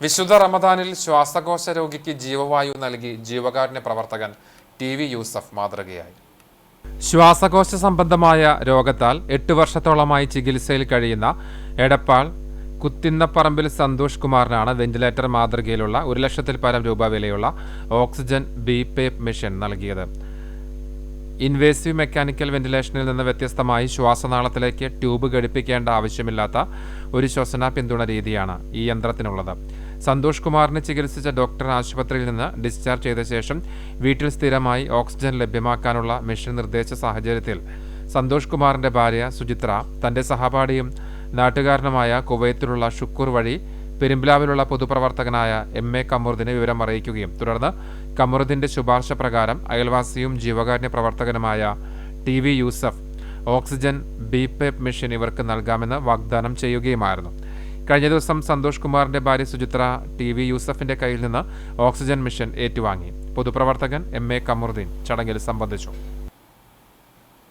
വിശുദ്ധ റമദാനിൽ ശ്വാസകോശ രോഗിക്ക് ജീവവായു നൽകി ജീവകാരുണ്യ പ്രവർത്തകൻ ടി വി യൂസഫ് മാതൃകയായി. ശ്വാസകോശ സംബന്ധമായ രോഗത്താൽ എട്ട് വർഷത്തോളമായി ചികിത്സയിൽ കഴിയുന്ന എടപ്പാൾ കുത്തിന്നപ്പറമ്പിൽ സന്തോഷ് കുമാറിനാണ് വെന്റിലേറ്റർ മാതൃകയിലുള്ള ഒരു ലക്ഷത്തിൽ പരം രൂപ വിലയുള്ള ഓക്സിജൻ ബി പേപ്പ് മെഷീൻ നൽകിയത്. ഇൻവേസീവ് മെക്കാനിക്കൽ വെന്റിലേഷനിൽ നിന്ന് വ്യത്യസ്തമായി ശ്വാസനാളത്തിലേക്ക് ട്യൂബ് ഘടിപ്പിക്കേണ്ട ആവശ്യമില്ലാത്ത ഒരു ശ്വസന പിന്തുണ രീതിയാണ് ഈ യന്ത്രത്തിനുള്ളത്. സന്തോഷ് കുമാറിനെ ചികിത്സിച്ച ഡോക്ടർ ആശുപത്രിയിൽ നിന്ന് ഡിസ്ചാർജ് ചെയ്ത ശേഷം വീട്ടിൽ സ്ഥിരമായി ഓക്സിജൻ ലഭ്യമാക്കാനുള്ള മിഷൻ നിർദ്ദേശ സാഹചര്യത്തിൽ സന്തോഷ് കുമാറിന്റെ ഭാര്യ സുചിത്ര തന്റെ സഹപാഠിയും നാട്ടുകാരനുമായ കുവൈത്തിലുള്ള ഷുക്കൂർ വഴി പെരുമ്പിലാവിലുള്ള പൊതുപ്രവർത്തകനായ എം എ കമറുദ്ദിനെ വിവരം അറിയിക്കുകയും തുടർന്ന് കമറുദ്ദിന്റെ ശുപാർശ പ്രകാരം അയൽവാസിയും ജീവകാരുണ്യ പ്രവർത്തകനുമായ T V Yusuf oxygen BiPAP machine ഇവർക്ക് നൽകാമെന്ന് വാഗ്ദാനം ചെയ്യുകയുമായിരുന്നു. കഴിഞ്ഞ ദിവസം സന്തോഷ് കുമാറിന്റെ ഭാര്യ സുചിത്ര ടി വി യൂസഫിന്റെ കയ്യിൽ നിന്ന് ഓക്സിജൻ മിഷൻ ഏറ്റുവാങ്ങി. പൊതുപ്രവർത്തകൻ എം എ കമറുദ്ദീൻ ചടങ്ങിൽ സംബന്ധിച്ചു.